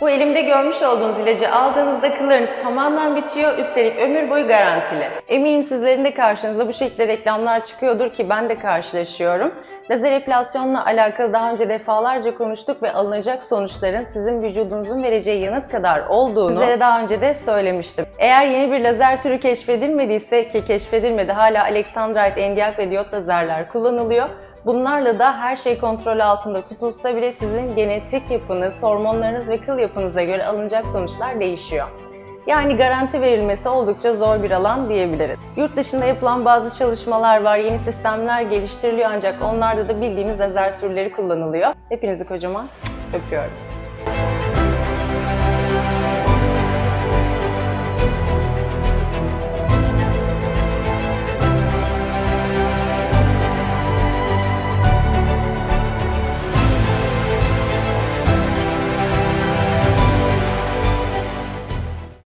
Bu elimde görmüş olduğunuz ilacı aldığınızda kıllarınız tamamen bitiyor, üstelik ömür boyu garantili. Eminim sizlerin de karşınıza bu şekilde reklamlar çıkıyordur ki ben de karşılaşıyorum. Lazer epilasyonla alakalı daha önce defalarca konuştuk ve alınacak sonuçların sizin vücudunuzun vereceği yanıt kadar olduğunu sizlere daha önce de söylemiştim. Eğer yeni bir lazer türü keşfedilmediyse ki keşfedilmedi hala Alexandrite, NdF ve diyot lazerler kullanılıyor. Bunlarla da her şey kontrol altında tutulsa bile sizin genetik yapınız, hormonlarınız ve kıl yapınıza göre alınacak sonuçlar değişiyor. Yani garanti verilmesi oldukça zor bir alan diyebiliriz. Yurt dışında yapılan bazı çalışmalar var, yeni sistemler geliştiriliyor ancak onlarda da bildiğimiz lazer türleri kullanılıyor. Hepinizi kocaman öpüyorum.